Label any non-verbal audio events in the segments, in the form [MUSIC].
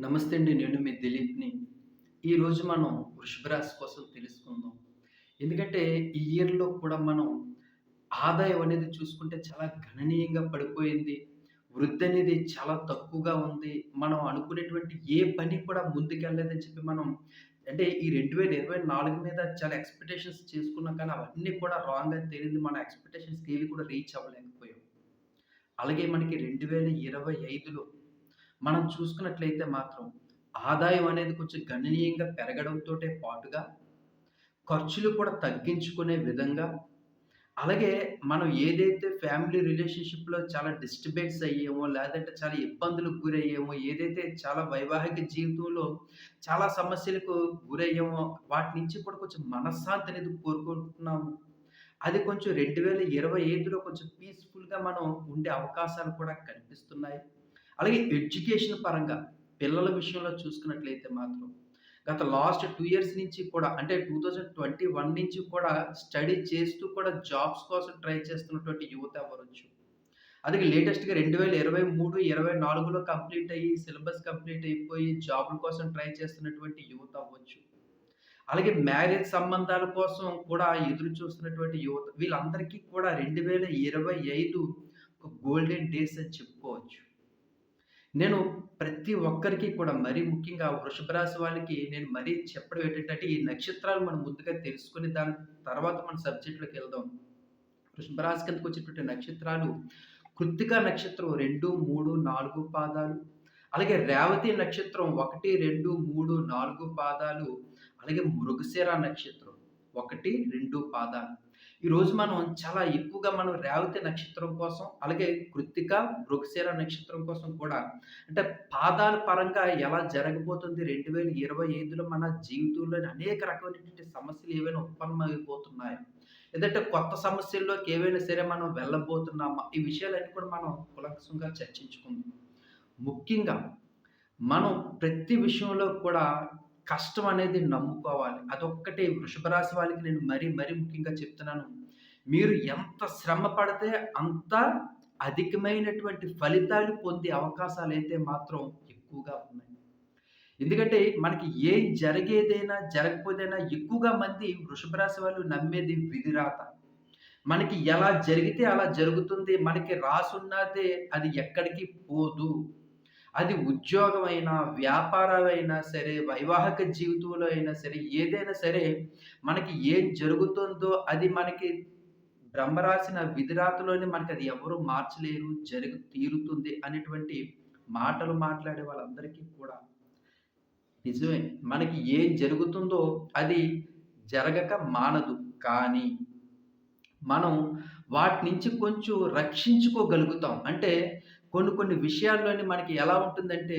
నమస్తే అండి నేను మీ దిలీప్‌ని. ఈరోజు మనం వృషభ రాశి కోసం తెలుసుకుందాం. ఎందుకంటే ఈ ఇయర్‌లో కూడా మనం ఆదాయం అనేది చూసుకుంటే చాలా గణనీయంగా పడిపోయింది. వృద్ధి అనేది చాలా తక్కువగా ఉంది. మనం అనుకునేటువంటి ఏ పని కూడా ముందుకెళ్ళలేదని చెప్పి మనం అంటే ఈ 2024 మీద చాలా ఎక్స్‌పెక్టేషన్స్ చేసుకున్నాం కానీ అవన్నీ కూడా రాంగ్ అని తేలింది. మన ఎక్స్‌పెక్టేషన్స్‌కి ఏవి కూడా రీచ్ అవ్వలేకపోయాం. అలాగే మనకి 2025లో మనం చూసుకున్నట్లయితే మాత్రం ఆదాయం అనేది కొంచెం గణనీయంగా పెరగడంతోటే పాటుగా, ఖర్చులు కూడా తగ్గించుకునే విధంగా, అలాగే మనం ఏదైతే ఫ్యామిలీ రిలేషన్‌షిప్‌లో చాలా డిస్టర్బెన్స్ అయ్యామో, లేదంటే చాలా ఇబ్బందులకు గురయ్యామో, ఏదైతే చాలా వైవాహిక జీవితంలో చాలా సమస్యలకు గురయ్యేమో వాటి నుంచి కూడా కొంచెం మనశ్శాంతి అనేది కోరుకుంటున్నాము. అది కొంచెం 2025లో కొంచెం పీస్‌ఫుల్‌గా మనం ఉండే అవకాశాలు కూడా కనిపిస్తున్నాయి. అలాగే ఎడ్యుకేషన్ పరంగా పిల్లల విషయంలో చూసుకున్నట్లయితే మాత్రం గత లాస్ట్ టూ ఇయర్స్ నుంచి కూడా అంటే 2021 నుంచి కూడా స్టడీ చేస్తూ కూడా జాబ్స్ కోసం ట్రై చేస్తున్నటువంటి యువత అవ్వచ్చు. అలాగే లేటెస్ట్‌గా 2023, 24లో కంప్లీట్ అయ్యి సిలబస్ కంప్లీట్ అయిపోయి జాబ్‌ల కోసం ట్రై చేస్తున్నటువంటి యువత అవ్వచ్చు. అలాగే మ్యారేజ్ సంబంధాల కోసం కూడా ఎదురు చూస్తున్నటువంటి యువత వీళ్ళందరికీ కూడా 2025 ఒక గోల్డెన్ డేస్ అని చెప్పుకోవచ్చు. నేను ప్రతి ఒక్కరికి కూడా మరీ ముఖ్యంగా వృషభ రాశి వాళ్ళకి నేను మరీ చెప్పడం ఏంటంటే, ఈ నక్షత్రాలు మనం ముందుగా తెలుసుకొని దాని తర్వాత మన సబ్జెక్టులోకి వెళ్దాం. వృషభ రాశి వచ్చేటువంటి నక్షత్రాలు కృత్తిక నక్షత్రం 2, 3, 4 పాదాలు. అలాగే రేవతి నక్షత్రం 1, 2, 3, 4 పాదాలు. అలాగే మృగశిర నక్షత్రం 1, 2 పాదాలు. ఈరోజు మనం చాలా ఎక్కువగా మనం రేవతి నక్షత్రం కోసం, అలాగే కృత్తిక, మృగశిర నక్షత్రం కోసం కూడా అంటే పాదాల పరంగా ఎలా జరగబోతుంది 2025లో మన జీవితంలోని అనేక రకమైనటువంటి సమస్యలు ఏవైనా ఉత్పన్నమైపోతున్నాయి ఎందుకంటే కొత్త సమస్యల్లోకి ఏవైనా సరే మనం వెళ్ళబోతున్నామా? ఈ విషయాలన్నీ కూడా మనం కూలంకషంగా చర్చించుకుందాం. ముఖ్యంగా మనం ప్రతి విషయంలో కూడా కష్టం అనేది నమ్ముకోవాలి. అదొక్కటి వృషభ రాశి వాళ్ళకి నేను మరీ, మరీ ముఖ్యంగా చెప్తున్నాను. మీరు ఎంత శ్రమ పడితే అంత అధికమైనటువంటి ఫలితాలు పొందే అవకాశాలు అయితే మాత్రం ఎక్కువగా ఉన్నాయి. ఎందుకంటే మనకి ఏం జరిగేదైనా, జరగకపోదైనా ఎక్కువగా మంది వృషభ రాశి వాళ్ళు నమ్మేది విధిరాత. మనకి ఎలా జరిగితే అలా జరుగుతుంది. మనకి రాసున్నదే అది ఎక్కడికి పోదు. అది ఉద్యోగమైనా, వ్యాపారమైనా సరే, వైవాహిక జీవితంలో అయినా సరే, ఏదైనా సరే మనకి ఏం జరుగుతుందో అది మనకి బ్రహ్మ రాసిన విధిరాతలోనే అది ఎవరు మార్చలేరు. జరుగు తీరుతుంది అనేటువంటి మాటలు మాట్లాడే వాళ్ళందరికీ కూడా నిజమే. మనకి ఏం జరుగుతుందో అది జరగక మానదు. కానీ మనం వాటి నుంచి కొంచెం రక్షించుకోగలుగుతాం. అంటే కొన్ని కొన్ని విషయాల్లోని మనకి ఎలా ఉంటుందంటే,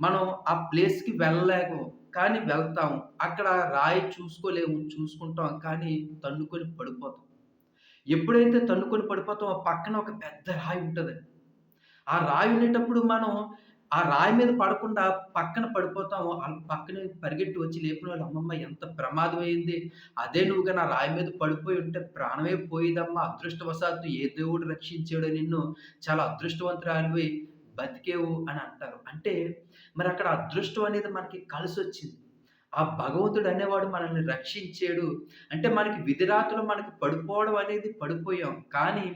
మనం ఆ ప్లేస్‌కి వెళ్ళలేము. కానీ వెళ్తాం. అక్కడ రాయి చూసుకోలేము. చూసుకుంటాం. కానీ తన్నుకొని పడిపోతాం. ఎప్పుడైతే తన్నుకొని పడిపోతామో పక్కన ఒక పెద్ద రాయి ఉంటుంది ఆ రాయి ఉండేటప్పుడు మనం ఆ రాయి మీద పడకుండా పక్కన పడిపోతాము. ఆళ్ళు పక్కనే పరిగెట్టి వచ్చి లేపినోళ్ళు, "అమ్మమ్మ ఎంత ప్రమాదం అయింది. అదే నువ్వు కానీ ఆ రాయి మీద పడిపోయి ఉంటే ప్రాణమే పోయేదమ్మా. అదృష్టవశాత్తు ఏ దేవుడు రక్షించాడో నిన్ను. చాలా అదృష్టవంతురాలివి బతికేవు" అని అంటారు. అంటే మరి అక్కడ అదృష్టం అనేది మనకి కలిసి వచ్చింది ఆ భగవంతుడు అనేవాడు మనల్ని రక్షించాడు. అంటే మనకి విధిరాతులు మనకి పడిపోవడం అనేది పడిపోయాం. కానీ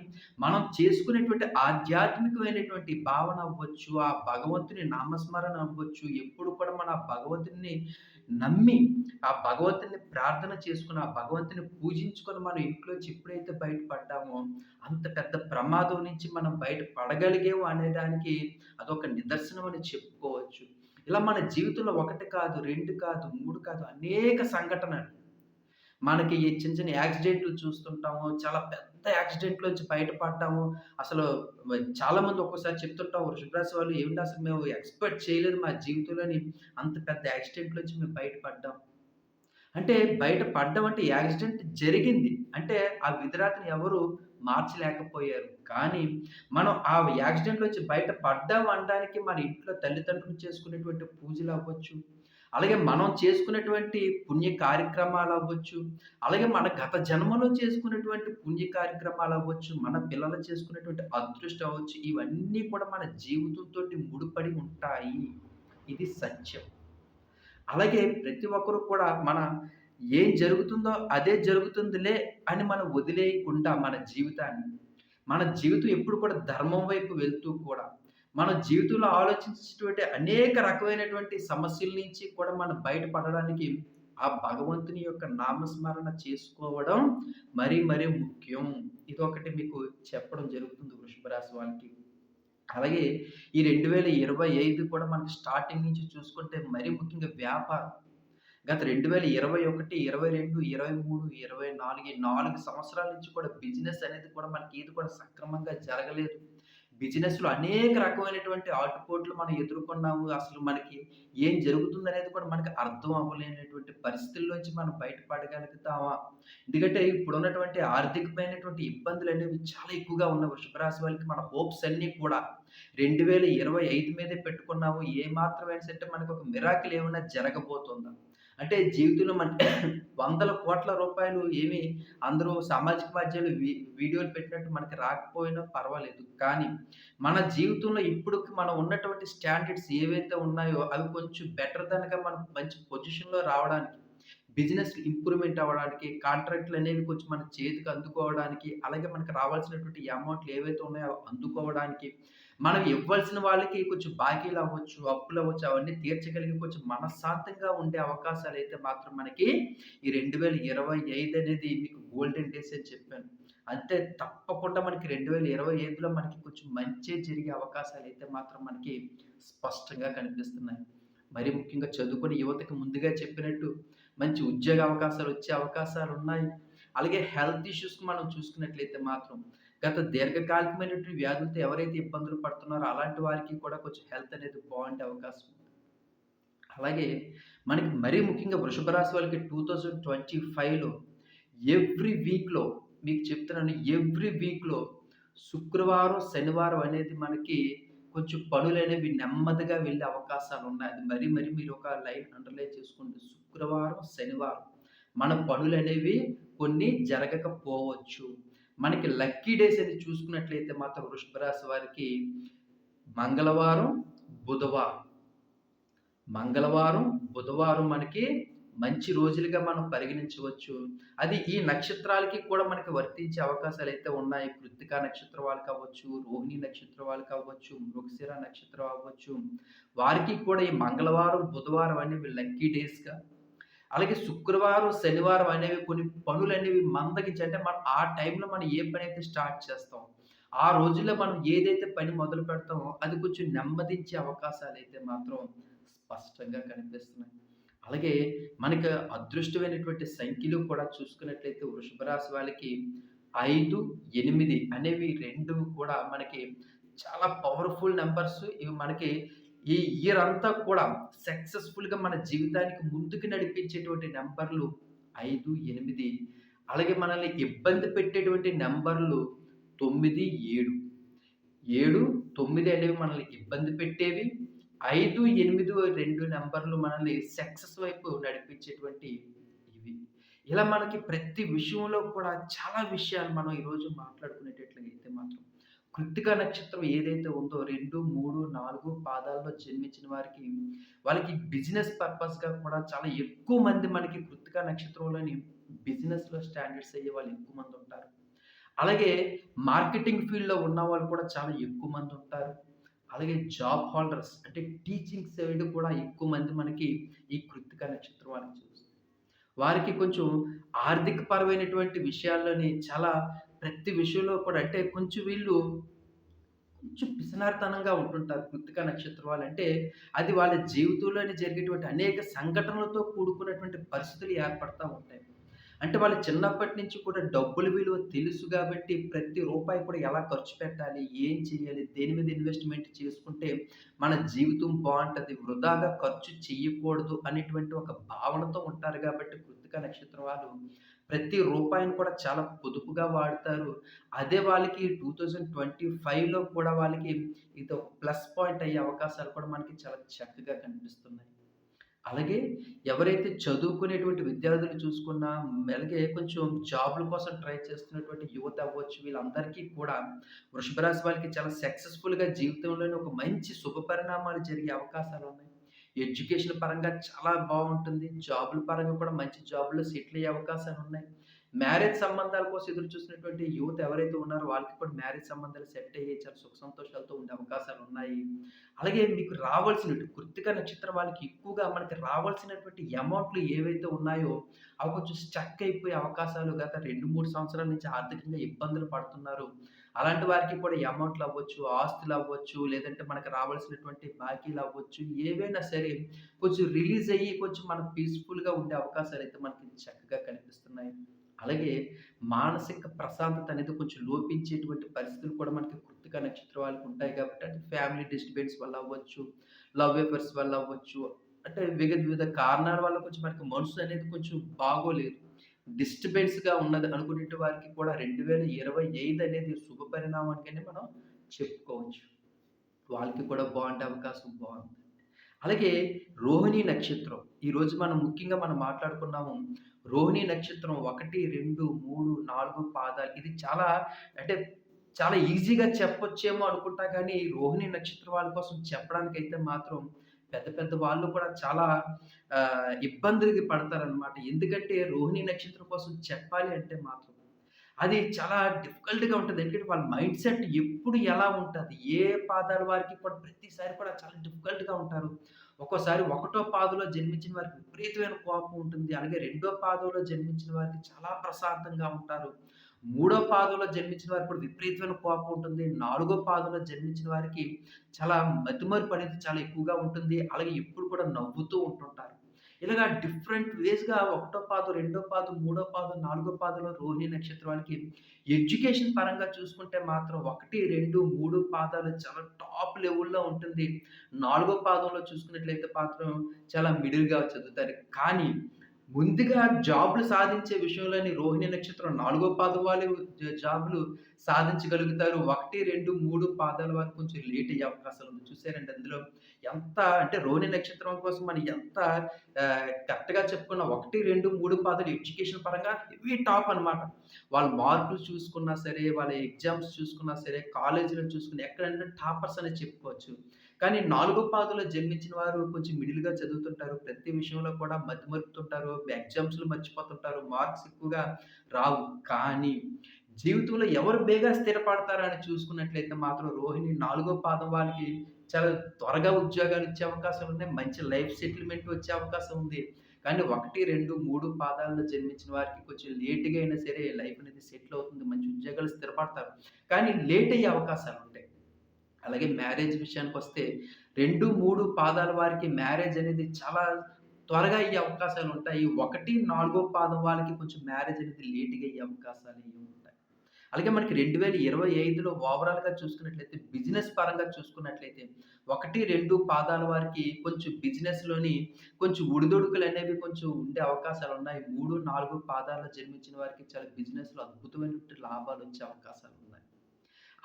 మనం చేసుకునేటువంటి ఆధ్యాత్మికమైనటువంటి భావన అవ్వచ్చు, ఆ భగవంతుని నామస్మరణ అవ్వచ్చు, ఎప్పుడు కూడా మన భగవంతుని భగవంతుడిని నమ్మి, ఆ భగవంతుడిని ప్రార్థన చేసుకుని ఆ భగవంతుని పూజించుకొని మనం ఇంట్లోంచి ఎప్పుడైతే బయటపడ్డామో, అంత పెద్ద ప్రమాదం నుంచి మనం బయట పడగలిగాము అనేదానికి అదొక నిదర్శనం అని చెప్పుకోవచ్చు. ఇలా మన జీవితంలో ఒకటి కాదు, రెండు కాదు, మూడు కాదు అనేక సంఘటనలు. మనకి ఈ చిన్న చిన్న యాక్సిడెంట్లు చూస్తుంటాము. చాలా పెద్ద యాక్సిడెంట్‌లోంచి బయటపడ్డాము. అసలు చాలామంది ఒక్కోసారి చెప్తుంటాం వృషభరాశి వాళ్ళు, ఏమిటి అసలు మేము ఎక్స్‌పెక్ట్ చేయలేదు మా జీవితంలోని అంత పెద్ద యాక్సిడెంట్‌లోంచి మేము బయటపడ్డాం." అంటే బయట పడ్డం అంటే యాక్సిడెంట్ జరిగింది. అంటే ఆ విధిరాతని ఎవరు మార్చలేకపోయారు. కానీ మనం ఆ యాక్సిడెంట్‌లోంచి బయట పడ్డాం అనడానికి మన ఇంట్లో తల్లిదండ్రులు చేసుకునేటువంటి పూజలవ్వచ్చు, అలాగే మనం చేసుకునేటువంటి పుణ్య కార్యక్రమాలు అవ్వచ్చు అలాగే మన గత జన్మలో చేసుకున్నటువంటి పుణ్య కార్యక్రమాలు అవ్వచ్చు మన పిల్లలు చేసుకునేటువంటి అదృష్టం అవ్వచ్చు, ఇవన్నీ కూడా మన జీవితంతోటి ముడిపడి ఉంటాయి. ఇది సత్యం. అలాగే ప్రతి ఒక్కరు కూడా మన ఏం జరుగుతుందో అదే జరుగుతుందిలే అని మనం వదిలేయకుండా మన జీవితాన్ని, మన జీవితం ఎప్పుడు కూడా ధర్మం వైపు వెళ్తూ కూడా, మన జీవితంలో ఆలోచించేటువంటి అనేక రకమైనటువంటి సమస్యల నుంచి కూడా మనం బయటపడడానికి ఆ భగవంతుని యొక్క నామస్మరణ చేసుకోవడం మరీ మరీ ముఖ్యం. ఇది ఒకటి మీకు చెప్పడం జరుగుతుంది వృషభ రాశి వాళ్ళకి. అలాగే ఈ 2025 కూడా మనకి స్టార్టింగ్ నుంచి చూసుకుంటే మరీ ముఖ్యంగా వ్యాపారం. గత రెండు వేల ఇరవై ఒకటి ఇరవై రెండు ఇరవై మూడు ఇరవై నాలుగు నాలుగు సంవత్సరాల నుంచి కూడా బిజినెస్ అనేది కూడా మనకి ఏది కూడా సక్రమంగా జరగలేదు. బిజినెస్‌లో అనేక రకమైనటువంటి ఆటుపోట్లు మనం ఎదుర్కొన్నాము. అసలు మనకి ఏం జరుగుతుందనేది కూడా మనకి అర్థం అవ్వలేనటువంటి పరిస్థితుల్లోంచి మనం బయటపడగలుగుతామా? ఎందుకంటే ఇప్పుడున్నటువంటి ఆర్థికమైనటువంటి ఇబ్బందులు అనేవి చాలా ఎక్కువగా ఉన్న వృషభ రాశి వాళ్ళకి మన హోప్స్ అన్నీ కూడా 2025 మీదే పెట్టుకున్నాము. ఏ మాత్రమైనా సరే ఒక మిరాకిల్ ఏమైనా జరగబోతుందా? అంటే జీవితంలో మన [COUGHS] వందల కోట్ల రూపాయలు ఏమి అందరూ సామాజిక మాధ్యమాలు వీడియోలు పెట్టినట్టు మనకి రాకపోయినా పర్వాలేదు. కానీ మన జీవితంలో ఇప్పుడు మనం ఉన్నటువంటి స్టాండర్డ్స్ ఏవైతే ఉన్నాయో అవి కొంచెం బెటర్ దానిగా మనం మంచి పొజిషన్‌లో రావడానికి, బిజినెస్ ఇంప్రూవ్‌మెంట్ అవ్వడానికి, కాంట్రాక్ట్లు అనేవి కొంచెం మన చేతికి అందుకోవడానికి, అలాగే మనకు రావాల్సినటువంటి అమౌంట్‌లు ఏవైతే ఉన్నాయో అందుకోవడానికి, మనం ఇవ్వాల్సిన వాళ్ళకి కొంచెం బాకీలు అవ్వచ్చు అప్పులు అవ్వచ్చు అవన్నీ తీర్చగలిగి కొంచెం మనశ్శాంతంగా ఉండే అవకాశాలు అయితే మాత్రం మనకి ఈ 2025 అనేది మీకు గోల్డెన్ డేస్ అని చెప్పాను. అంతే తప్పకుండా మనకి 2025లో మనకి కొంచెం మంచి జరిగే అవకాశాలు అయితే మాత్రం మనకి స్పష్టంగా కనిపిస్తున్నాయి. మరి ముఖ్యంగా చదువుకునే యువతకి ముందుగా చెప్పినట్టు మంచి ఉద్యోగ అవకాశాలు వచ్చే అవకాశాలు ఉన్నాయి అలాగే హెల్త్ ఇష్యూస్‌కి మనం చూసుకున్నట్లయితే మాత్రం గత దీర్ఘకాలికమైనటువంటి వ్యాధులతో ఎవరైతే ఇబ్బందులు పడుతున్నారో అలాంటి వారికి కూడా కొంచెం హెల్త్ అనేది బాగుండే అవకాశం ఉంది. అలాగే మనకి మరీ ముఖ్యంగా వృషభ రాశి వాళ్ళకి 2025లో ఎవ్రీ వీక్‌లో మీకు చెప్తున్నాను ఎవ్రీ వీక్‌లో శుక్రవారం, శనివారం అనేది మనకి కొంచెం పనులనేవి నెమ్మదిగా వెళ్ళే అవకాశాలున్నాయి. అది మరీ మరీ మీరు ఒక లైన్ అండర్‌లైన్ చేసుకోండి. శుక్రవారం, శనివారం మన పనులనేవి కొన్ని జరగకపోవచ్చు. మనకి లక్కీ డేస్ అది చూసుకున్నట్లయితే మాత్రం వృషభ రాశి వారికి మంగళవారం, బుధవారం. మంగళవారం, బుధవారం మనకి మంచి రోజులుగా మనం పరిగణించవచ్చు. అది ఈ నక్షత్రాలకి కూడా మనకి వర్తించే అవకాశాలు అయితే ఉన్నాయి. కృత్తికా నక్షత్రం వాళ్ళకి కావచ్చు రోహిణి నక్షత్రం వాళ్ళకి కావచ్చు మృగశిర నక్షత్రం అవ్వచ్చు. వారికి కూడా ఈ మంగళవారం, బుధవారం అనేవి లక్కీ డేస్‌గా అలాగే శుక్రవారం, శనివారం అనేవి కొన్ని పనులు అనేవి మందగించి అంటే మనం ఆ టైంలో మనం ఏ పని అయితే స్టార్ట్ చేస్తాం, ఆ రోజుల్లో మనం ఏదైతే పని మొదలు పెడతామో అది కొంచెం నెమ్మదించే అయితే మాత్రం స్పష్టంగా కనిపిస్తున్నాయి. అలాగే మనకి అదృష్టమైనటువంటి సంఖ్యలు కూడా చూసుకున్నట్లయితే వృషభ రాశి వాళ్ళకి 5, 8 అనేవి రెండు కూడా మనకి చాలా పవర్‌ఫుల్ నెంబర్స్ ఇవి మనకి ఈ ఇయర్ అంతా కూడా సక్సెస్‌ఫుల్‌గా మన జీవితానికి ముందుకు నడిపించేటువంటి నెంబర్లు ఐదు ఎనిమిది అలాగే మనల్ని ఇబ్బంది పెట్టేటువంటి నెంబర్లు తొమ్మిది ఏడు ఏడు తొమ్మిది అనేవి మనల్ని ఇబ్బంది పెట్టేవి. ఐదు ఎనిమిది రెండు నెంబర్లు మనల్ని సక్సెస్ వైపు నడిపించేటువంటి ఇవి. ఇలా మనకి ప్రతి విషయంలో కూడా చాలా విషయాలు మనం ఈరోజు మాట్లాడుకునేటట్లయితే మాత్రం కృత్తికా నక్షత్రం ఏదైతే ఉందో 2, 3, 4 పాదాల్లో జన్మించిన వారికి వాళ్ళకి బిజినెస్ పర్పస్‌గా కూడా చాలా ఎక్కువ మంది మనకి కృత్తికా నక్షత్రంలోని బిజినెస్‌లో స్టాండర్డ్స్ అయ్యే వాళ్ళు ఎక్కువ మంది ఉంటారు. అలాగే మార్కెటింగ్ ఫీల్డ్‌లో ఉన్న వాళ్ళు కూడా చాలా ఎక్కువ మంది ఉంటారు. అలాగే జాబ్ హోల్డర్స్ అంటే టీచింగ్ సైడ్ కూడా ఎక్కువ మంది మనకి ఈ కృత్తికా నక్షత్రం వాళ్ళకి చూస్తారు వారికి కొంచెం ఆర్థిక పరమైనటువంటి విషయాల్లోని చాలా ప్రతి విషయంలో కూడా అంటే కొంచెం వీళ్ళు కొంచెం పిసినారితనంగా ఉంటుంటారు కృతిక నక్షత్రం వాళ్ళు. అంటే అది వాళ్ళ జీవితంలోనే జరిగేటువంటి అనేక సంఘటనలతో కూడుకున్నటువంటి పరిస్థితులు ఏర్పడతా ఉంటాయి. అంటే వాళ్ళు చిన్నప్పటి నుంచి కూడా డబ్బుల విలువ తెలుసు కాబట్టి ప్రతి రూపాయి కూడా ఎలా ఖర్చు పెట్టాలి? ఏం చేయాలి? దేని మీద ఇన్వెస్ట్‌మెంట్ చేసుకుంటే మన జీవితం బాగుంటుంది వృధాగా ఖర్చు చేయకూడదు అనేటువంటి ఒక భావనతో ఉంటారు కాబట్టి కృతిక నక్షత్రం వాళ్ళు ప్రతి రూపాయిని కూడా చాలా పొదుపుగా వాడతారు. అదే వాళ్ళకి 2025లో కూడా వాళ్ళకి ఇదొక ప్లస్ పాయింట్ అయ్యే అవకాశాలు కూడా మనకి చాలా చక్కగా కనిపిస్తున్నాయి. అలాగే ఎవరైతే చదువుకునేటువంటి విద్యార్థులు చూసుకున్నా, అలాగే కొంచెం జాబ్‌ల కోసం ట్రై చేస్తున్నటువంటి యువత అవ్వచ్చు, వీళ్ళందరికీ కూడా వృషభరాశి వాళ్ళకి చాలా సక్సెస్‌ఫుల్‌గా జీవితంలోనే ఒక మంచి శుభ పరిణామాలు జరిగే అవకాశాలు ఉన్నాయి ఎడ్యుకేషన్ పరంగా చాలా బాగుంటుంది. జాబుల పరంగా కూడా మంచి జాబ్‌లో సెటిల్ అయ్యే అవకాశాలు ఉన్నాయి. మ్యారేజ్ సంబంధాల కోసం ఎదురు చూసినటువంటి యువత ఎవరైతే ఉన్నారో వాళ్ళకి కూడా మ్యారేజ్ సంబంధాలు సెట్ అయ్యే చాలా సుఖ సంతోషాలతో ఉండే అవకాశాలు ఉన్నాయి. అలాగే మీకు రావాల్సిన కృతిక నక్షత్రం వాళ్ళకి ఎక్కువగా మనకి రావాల్సినటువంటి అమౌంట్‌లు ఏవైతే ఉన్నాయో అవి కొంచెం స్టక్ అయిపోయే అవకాశాలు గత 2, 3 సంవత్సరాల నుంచి ఆర్థికంగా ఇబ్బందులు పడుతున్నారు. అలాంటి వారికి కూడా అమౌంట్‌లు అవ్వచ్చు, ఆస్తులు అవ్వచ్చు, లేదంటే మనకు రావాల్సినటువంటి బాకీలు అవ్వచ్చు, ఏవైనా సరే కొంచెం రిలీజ్ అయ్యి కొంచెం మనం పీస్‌ఫుల్‌గా ఉండే అవకాశాలు అయితే మనకి చక్కగా కనిపిస్తున్నాయి. అలాగే మానసిక ప్రశాంతత అనేది కొంచెం లోపించేటువంటి పరిస్థితులు కూడా మనకి కృతిక నక్షత్రం వాళ్ళకి ఉంటాయి కాబట్టి అంటే ఫ్యామిలీ డిస్టర్బెన్స్ వల్ల అవ్వచ్చు, లవ్ ఎఫర్స్ వల్ల అవ్వచ్చు. అంటే వివిధ వివిధ కారణాల వల్ల కొంచెం మనకి మనసు అనేది కొంచెం బాగోలేదు. డిస్టర్బెన్స్‌గా ఉన్నది అనుకునే వారికి కూడా 2025 అనేది శుభ పరిణామానికనే మనం చెప్పుకోవచ్చు. వాళ్ళకి కూడా బాగుండే అవకాశం బాగుంది అలాగే రోహిణి నక్షత్రం. ఈరోజు మనం ముఖ్యంగా మనం మాట్లాడుకున్నాము. రోహిణి నక్షత్రం 1, 2, 3, 4 పాదాలు ఇది చాలా అంటే చాలా ఈజీగా చెప్పొచ్చేమో అనుకుంటా కానీ రోహిణి నక్షత్రం వాళ్ళ కోసం చెప్పడానికైతే మాత్రం పెద్ద పెద్ద వాళ్ళు కూడా చాలా ఇబ్బందులకి పడతారనమాట. ఎందుకంటే రోహిణి నక్షత్రం కోసం చెప్పాలి అంటే మాత్రం అది చాలా డిఫికల్ట్‌గా ఉంటుంది ఎందుకంటే వాళ్ళ మైండ్ సెట్ ఎప్పుడు ఎలా ఉంటుంది ఏ పాదాల వారికి కూడా ప్రతిసారి కూడా చాలా డిఫికల్ట్‌గా ఉంటారు. ఒక్కోసారి ఒకటో పాదలో జన్మించిన వారికి విపరీతమైన కోపం ఉంటుంది. అలాగే రెండో పాదంలో జన్మించిన వారికి చాలా ప్రశాంతంగా ఉంటారు. మూడో పాదంలో జన్మించిన వారికి కూడా విపరీతమైన కోపం ఉంటుంది. నాలుగో పాదంలో జన్మించిన వారికి చాలా మతిమరుపు అనేది చాలా ఎక్కువగా ఉంటుంది. అలాగే ఎప్పుడు కూడా నవ్వుతూ ఉంటుంటారు. ఇలాగా డిఫరెంట్ వేస్‌గా ఒకటో పాదం, రెండో పాదం, మూడో పాదం, నాలుగో పాదంలో రోహిణి నక్షత్రం వారికి ఎడ్యుకేషన్ పరంగా చూసుకుంటే మాత్రం 1, 2, 3 పాదాలు చాలా టాప్ లెవెల్‌లో ఉంటుంది. నాలుగో పాదంలో చూసుకున్నట్లయితే మాత్రం చాలా మిడిల్‌గా చదువుతారు. కానీ ముందుగా జాబ్‌లు సాధించే విషయంలోని రోహిణి నక్షత్రం నాలుగో పాదం వాళ్ళు జాబ్‌లు సాధించగలుగుతారు. 1, 2, 3 పాదాల వరకు కొంచెం లేట్ అయ్యే అవకాశాలుంది. చూసారండి అందులో ఎంత అంటే రోహిణి నక్షత్రం కోసం మనం ఎంత కరెక్ట్‌గా చెప్పుకున్న 1, 2, 3 పాదాలు ఎడ్యుకేషన్ పరంగా ఇవి టాప్ అనమాట. వాళ్ళ మార్కులు చూసుకున్నా సరే, వాళ్ళ ఎగ్జామ్స్ చూసుకున్నా సరే, కాలేజీలో చూసుకున్నా ఎక్కడైనా టాపర్స్ అనే చెప్పుకోవచ్చు. కానీ నాలుగో పాదంలో జన్మించిన వారు కొంచెం మిడిల్‌గా చదువుతుంటారు. ప్రతి విషయంలో కూడా మతిమరుపుతుంటారు. ఎగ్జామ్స్లు మర్చిపోతుంటారు. మార్క్స్ ఎక్కువగా రావు. కానీ జీవితంలో ఎవరు బేగా స్థిరపడతారని చూసుకున్నట్లయితే మాత్రం రోహిణి నాలుగో పాదం వాళ్ళకి చాలా త్వరగా ఉద్యోగాలు ఇచ్చే ఉన్నాయి మంచి లైఫ్ సెటిల్‌మెంట్ వచ్చే అవకాశం ఉంది. కానీ 1, 2, 3 పాదాల్లో జన్మించిన వారికి కొంచెం లేట్‌గా అయినా సరే లైఫ్ అనేది సెటిల్ అవుతుంది. మంచి ఉద్యోగాలు స్థిరపడతారు. కానీ లేట్ అయ్యే అవకాశాలు ఉంటాయి అలాగే మ్యారేజ్ విషయానికి వస్తే రెండు మూడు పాదాల వారికి మ్యారేజ్ అనేది చాలా త్వరగా అయ్యే అవకాశాలు ఉంటాయి. ఒకటి నాలుగో పాదం వాళ్ళకి కొంచెం మ్యారేజ్ అనేది లేట్‌గా అయ్యే అవకాశాలు ఉంటాయి. అలాగే మనకి 2025లో ఓవరాల్‌గా చూసుకున్నట్లయితే బిజినెస్ పరంగా చూసుకున్నట్లయితే 1, 2 పాదాల వారికి కొంచెం బిజినెస్‌లోని కొంచెం ఒడిదుడుకులనేవి కొంచెం ఉండే అవకాశాలు ఉన్నాయి. మూడు నాలుగు పాదాల్లో జన్మించిన వారికి చాలా బిజినెస్‌లో అద్భుతమైనటువంటి అవకాశాలు ఉన్నాయి.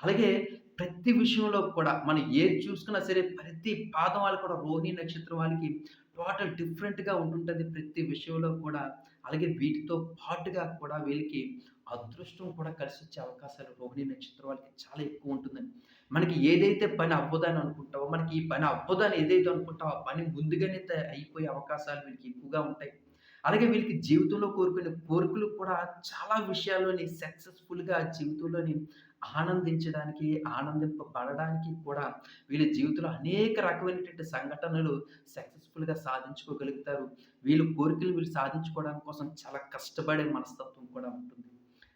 అలాగే ప్రతి విషయంలో కూడా మనం ఏది చూసుకున్నా సరే ప్రతి పాదం వాళ్ళు కూడా రోహిణి నక్షత్రం వాళ్ళకి టోటల్ డిఫరెంట్‌గా ఉంటుంటుంది ప్రతి విషయంలో కూడా. అలాగే వీటితో పాటుగా కూడా వీళ్ళకి అదృష్టం కూడా కలిసి వచ్చే అవకాశాలు రోహిణి నక్షత్రం వాళ్ళకి చాలా ఎక్కువుంటుందండి. మనకి ఏదైతే పని అవ్వదని అనుకుంటావో మనకి ఈ పని అవ్వదని ఏదైతే అనుకుంటావో ఆ పని ముందుగానే త అయిపోయే అవకాశాలు వీళ్ళకి ఎక్కువగా ఉంటాయి. అలాగే వీళ్ళకి జీవితంలో కోరుకునే కోరికలు కూడా చాలా విషయాల్లోని సక్సెస్‌ఫుల్‌గా జీవితంలోని ఆనందించడానికి, ఆనందింపబడడానికి కూడా వీళ్ళ జీవితంలో అనేక రకమైనటువంటి సంఘటనలు సక్సెస్‌ఫుల్‌గా సాధించుకోగలుగుతారు. వీళ్ళ కోరికలు వీళ్ళు సాధించుకోవడం కోసం చాలా కష్టపడే మనస్తత్వం కూడా ఉంటుంది.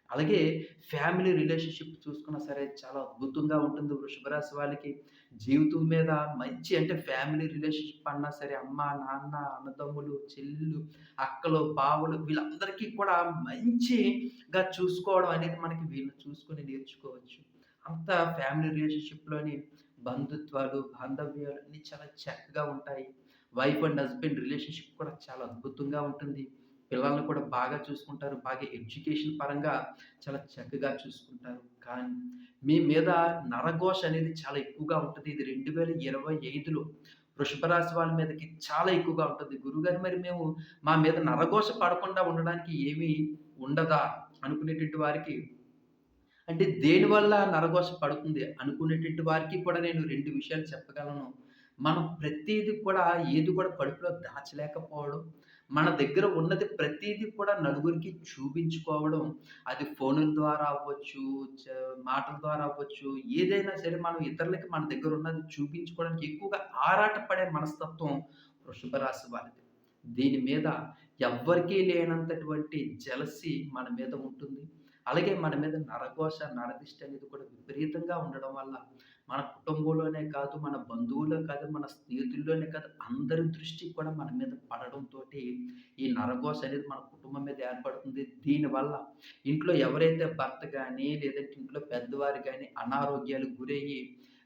అలాగే ఫ్యామిలీ రిలేషన్‌షిప్ చూసుకున్నా సరే చాలా అద్భుతంగా ఉంటుంది వృషభ రాశి వాళ్ళకి. జీవితం మీద మంచి అంటే ఫ్యామిలీ రిలేషన్‌షిప్ అన్నా సరే అమ్మ, నాన్న, అన్నదమ్ములు, చెల్లు అక్కలు, బావులు వీళ్ళందరికీ కూడా మంచిగా చూసుకోవడం అనేది మనకి వీళ్ళని చూసుకొని నేర్చుకోవచ్చు. అంత ఫ్యామిలీ రిలేషన్‌షిప్‌లోని బంధుత్వాలు, బాంధవ్యాలు అన్నీ చాలా చక్కగా ఉంటాయి. వైఫ్ అండ్ హస్బెండ్ రిలేషన్‌షిప్ కూడా చాలా అద్భుతంగా ఉంటుంది. పిల్లల్ని కూడా బాగా చూసుకుంటారు. బాగా ఎడ్యుకేషన్ పరంగా చాలా చక్కగా చూసుకుంటారు. కానీ మీ మీద నరఘోష అనేది చాలా ఎక్కువగా ఉంటుంది ఇది 2025లో వృషభ రాశి వాళ్ళ మీదకి చాలా ఎక్కువగా ఉంటుంది. గురుగారు మరి మేము మా మీద నరఘోష పడకుండా ఉండడానికి ఏమీ ఉండదా? అనుకునేటువంటి వారికి అంటే దేనివల్ల నరఘోష పడుతుంది అనుకునేటువంటి వారికి కూడా నేను రెండు విషయాలు చెప్పగలను. మనం ప్రతిది కూడా ఏది కూడా కడుపులో దాచలేకపోవడం, మన దగ్గర ఉన్నది ప్రతిదీ కూడా నలుగురికి చూపించుకోవడం, అది ఫోనుల ద్వారా అవ్వచ్చు, మాటల ద్వారా అవ్వచ్చు, ఏదైనా సరే మనం ఇతరులకి మన దగ్గర ఉన్నది చూపించుకోవడానికి ఎక్కువగా ఆరాటపడే మనస్తత్వం వృషభ రాశి వారిది. దీని మీద ఎవ్వరికీ లేనంతటువంటి జలసి మన మీద ఉంటుంది. అలాగే మన మీద నరఘోష, నరదిష్ట అనేది కూడా విపరీతంగా ఉండడం వల్ల మన కుటుంబంలోనే కాదు, మన బంధువుల్లో కాదు, మన స్నేహితుల్లోనే కాదు, అందరి దృష్టి కూడా మన మీద పడడంతో ఈ నరఘోష అనేది మన కుటుంబం మీద ఏర్పడుతుంది. దీనివల్ల ఇంట్లో ఎవరైతే భర్త కానీ లేదంటే ఇంట్లో పెద్దవారు కానీ అనారోగ్యాలకు గురయ్యి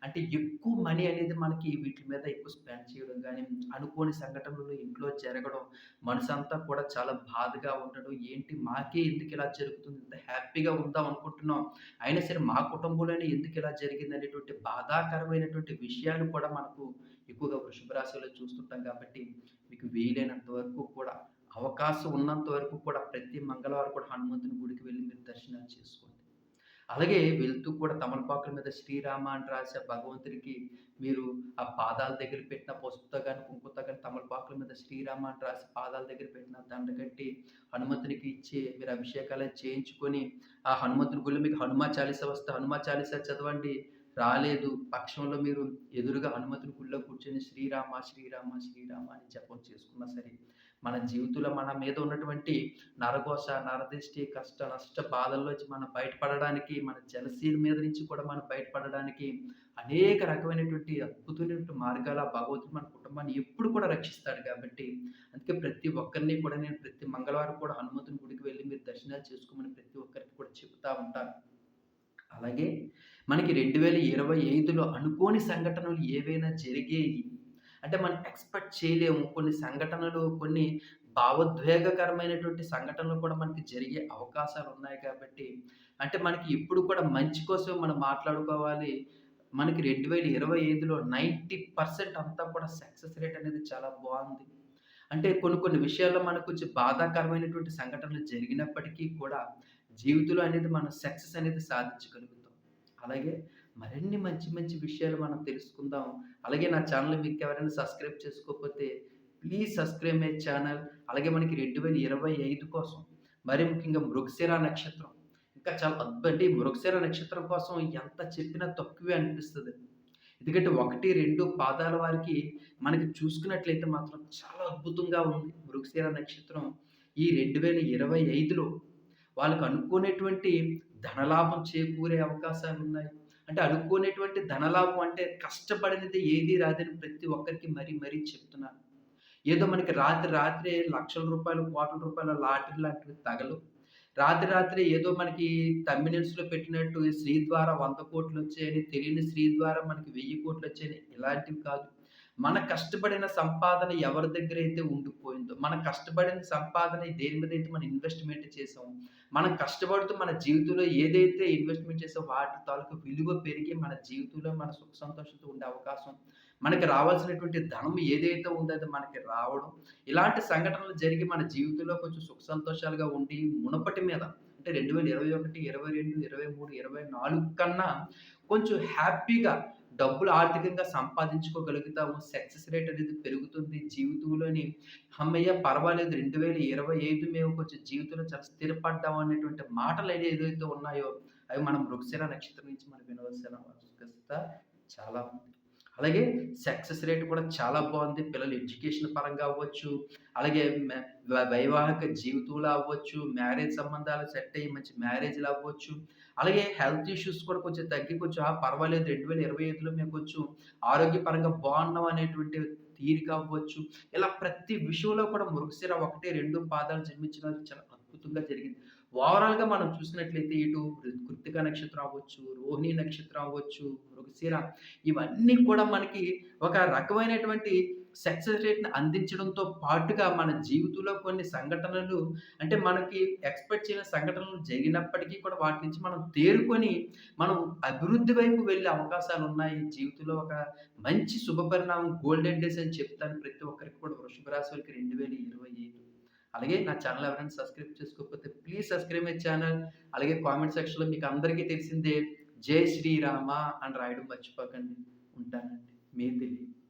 అంటే ఎక్కువ మనీ అనేది మనకి వీటి మీద ఎక్కువ స్పెండ్ చేయడం కానీ అనుకోని సంఘటనలు ఇంట్లో జరగడం, మనసంతా కూడా చాలా బాధగా ఉండడం, ఏంటి మాకే ఎందుకు ఇలా జరుగుతుంది? ఇంత హ్యాపీగా ఉందాం అనుకుంటున్నాం. అయినా సరే మా కుటుంబంలోనే ఎందుకు ఇలా జరిగింది అనేటువంటి బాధాకరమైనటువంటి విషయాలు కూడా మనకు ఎక్కువగా వృషభ రాశిలో చూస్తుంటాం కాబట్టి, మీకు వీలైనంత వరకు కూడా, అవకాశం ఉన్నంత వరకు కూడా ప్రతి మంగళవారం కూడా హనుమంతుని గుడికి వెళ్ళి మీరు దర్శనాలు చేసుకోండి. అలాగే వెళ్తూ కూడా తమలపాకుల మీద శ్రీరామ అని రాసే భగవంతుడికి మీరు ఆ పాదాల దగ్గర పెట్టిన పసుపుతో కానీ కుంకుత కానీ తమలపాకుల మీద శ్రీరామ అని రాసి పాదాల దగ్గర పెట్టిన దండ కట్టి హనుమంతునికి ఇచ్చి మీరు అభిషేకాలు చేయించుకొని, ఆ హనుమంతుని గుళ్ళు మీకు హనుమా చాలీస వస్తే హనుమా చాలీస చదవండి. రాలేదు పక్షంలో మీరు ఎదురుగా హనుమంతుని గుళ్ళో కూర్చొని శ్రీరామ, శ్రీరామ, శ్రీరామ అని జపం చేసుకున్నా సరే, మన జీవితంలో మన మీద ఉన్నటువంటి నరఘోష, నరదిష్టి, కష్ట, నష్ట బాధల్లోంచి మనం బయటపడడానికి, మన జలసీల మీద నుంచి కూడా మనం బయటపడడానికి అనేక రకమైనటువంటి అద్భుతమైనటువంటి మార్గాల భగవంతుడు మన కుటుంబాన్ని ఎప్పుడు కూడా రక్షిస్తాడు కాబట్టి, అందుకే ప్రతి ఒక్కరిని కూడా నేను ప్రతి మంగళవారం కూడా హనుమంతుని గుడికి వెళ్ళి మీరు దర్శనాలు చేసుకోమని ప్రతి ఒక్కరికి కూడా చెబుతూ ఉంటాను. అలాగే మనకి 2025లో అనుకోని సంఘటనలు ఏవైనా జరిగేవి అంటే మనం ఎక్స్‌పెక్ట్ చేయలేము. కొన్ని సంఘటనలు, కొన్ని భావోద్వేగకరమైనటువంటి సంఘటనలు కూడా మనకి జరిగే అవకాశాలు ఉన్నాయి కాబట్టి, అంటే మనకి ఎప్పుడు కూడా మంచి కోసం మనం మాట్లాడుకోవాలి. మనకి 2025లో 90% అంతా కూడా సక్సెస్ రేట్ అనేది చాలా బాగుంది అంటే కొన్ని కొన్ని విషయాల్లో మనకు కొంచెం బాధాకరమైనటువంటి సంఘటనలు జరిగినప్పటికీ కూడా, జీవితంలో అనేది మనం సక్సెస్ అనేది సాధించగలుగుతాం. అలాగే మరిన్ని మంచి మంచి విషయాలు మనం తెలుసుకుందాం. అలాగే నా ఛానల్ మీకు ఎవరైనా సబ్స్క్రైబ్ చేసుకోకపోతే ప్లీజ్ సబ్స్క్రైబ్ మై ఛానల్. అలాగే మనకి 2025 కోసం మరి ముఖ్యంగా మృగశిర నక్షత్రం ఇంకా చాలా అద్భుతండి మృగశిర నక్షత్రం కోసం ఎంత చెప్పినా తక్కువే అనిపిస్తుంది ఎందుకంటే 1, 2 పాదాల వారికి మనకి చూసుకున్నట్లయితే మాత్రం చాలా అద్భుతంగా ఉంది. మృగశిర నక్షత్రం ఈ రెండు వేల ఇరవై ఐదులో వాళ్ళకు అనుకునేటువంటి ధనలాభం చేకూరే అవకాశాలు ఉన్నాయి అంటే అనుకోనేటువంటి ధనలాభం అంటే కష్టపడినది ఏది రాదని ప్రతి ఒక్కరికి మరీ మరీ చెప్తున్నాను. ఏదో మనకి రాత్రి రాత్రి లక్షల రూపాయలు, కోట్ల రూపాయల లాటరీ లాంటివి తగలు రాత్రి రాత్రి ఏదో మనకి థంబ్‌నెయిల్స్‌లో పెట్టినట్టు శ్రీ ద్వారా వంద కోట్లు వచ్చాయని, తెలియని శ్రీ ద్వారా మనకి వెయ్యి కోట్లు వచ్చాయని ఇలాంటివి కాదు. మన కష్టపడిన సంపాదన ఎవరి దగ్గర అయితే ఉండిపోయిందో, మన కష్టపడిన సంపాదన దేని మీద అయితే మనం ఇన్వెస్ట్‌మెంట్ చేసాం మనం కష్టపడుతూ మన జీవితంలో ఏదైతే ఇన్వెస్ట్‌మెంట్ చేసాం వాటి తాలూకు విలువ పెరిగి మన జీవితంలో మన సుఖ సంతోషంతో ఉండే అవకాశం, మనకి రావాల్సినటువంటి ధనం ఏదైతే ఉందో అది మనకి రావడం, ఇలాంటి సంఘటనలు జరిగి మన జీవితంలో కొంచెం సుఖ సంతోషాలుగా ఉండి మునుపటి మీద అంటే 2021, 22, 23, 24 కన్నా కొంచెం హ్యాపీగా డబ్బులు ఆర్థికంగా సంపాదించుకోగలుగుతాము. సక్సెస్ రేట్ అనేది పెరుగుతుంది. జీవితంలోని హమ్మయ్య! పర్వాలేదు 2025 మేము కొంచెం జీవితంలో చాలా స్థిరపడ్డాము అనేటువంటి మాటలు ఏదైతే ఉన్నాయో అవి మనం వృక్షణ నక్షత్రం నుంచి మనం వినవలసిన ఆవశ్యకత చాలా ఉంది. అలాగే సక్సెస్ రేట్ కూడా చాలా బాగుంది పిల్లలు ఎడ్యుకేషన్ పరంగా అవ్వచ్చు, అలాగే వైవాహిక జీవితంలో అవ్వచ్చు, మ్యారేజ్ సంబంధాలు సెట్ అయ్యి మంచి మ్యారేజ్‌లు అవ్వచ్చు. అలాగే హెల్త్ ఇష్యూస్ కూడా కొంచెం తగ్గి కొంచెం ఆ! పర్వాలేదు 2025లో మేము కొంచెం ఆరోగ్యపరంగా బాగున్నాం అనేటువంటి తీరిక అవ్వచ్చు. ఇలా ప్రతి విషయంలో కూడా మృగశిర 1, 2 పాదాలు జన్మించిన చాలా అద్భుతంగా జరిగింది. ఓవరాల్‌గా మనం చూసినట్లయితే ఇటు కృతిక నక్షత్రం అవ్వచ్చు, రోహిణి నక్షత్రం అవ్వచ్చు, మృగశిర ఇవన్నీ కూడా మనకి ఒక రకమైనటువంటి సక్సెస్ రేట్‌ని అందించడంతో పాటుగా మన జీవితంలో కొన్ని సంఘటనలు అంటే మనకి ఎక్స్‌పెక్ట్ చేయని సంఘటనలు జరిగినప్పటికీ కూడా వాటి నుంచి మనం తేరుకొని మనం అభివృద్ధి వైపు వెళ్ళే అవకాశాలు ఉన్నాయి. జీవితంలో ఒక మంచి శుభపరిణామం గోల్డెన్ డేస్ అని చెప్తాను ప్రతి ఒక్కరికి కూడా. వృషభ రాశి వారికి 2025 అలాగే నా ఛానల్ ఎవరైనా సబ్స్క్రైబ్ చేసుకోకపోతే ప్లీజ్ సబ్స్క్రైబ్ మై ఛానల్. అలాగే కామెంట్ సెక్షన్‌లో మీకు అందరికీ తెలిసిందే. జై శ్రీరామ అని రాయడం మర్చిపోకండి. ఉంటానండి. మీ తెలియదు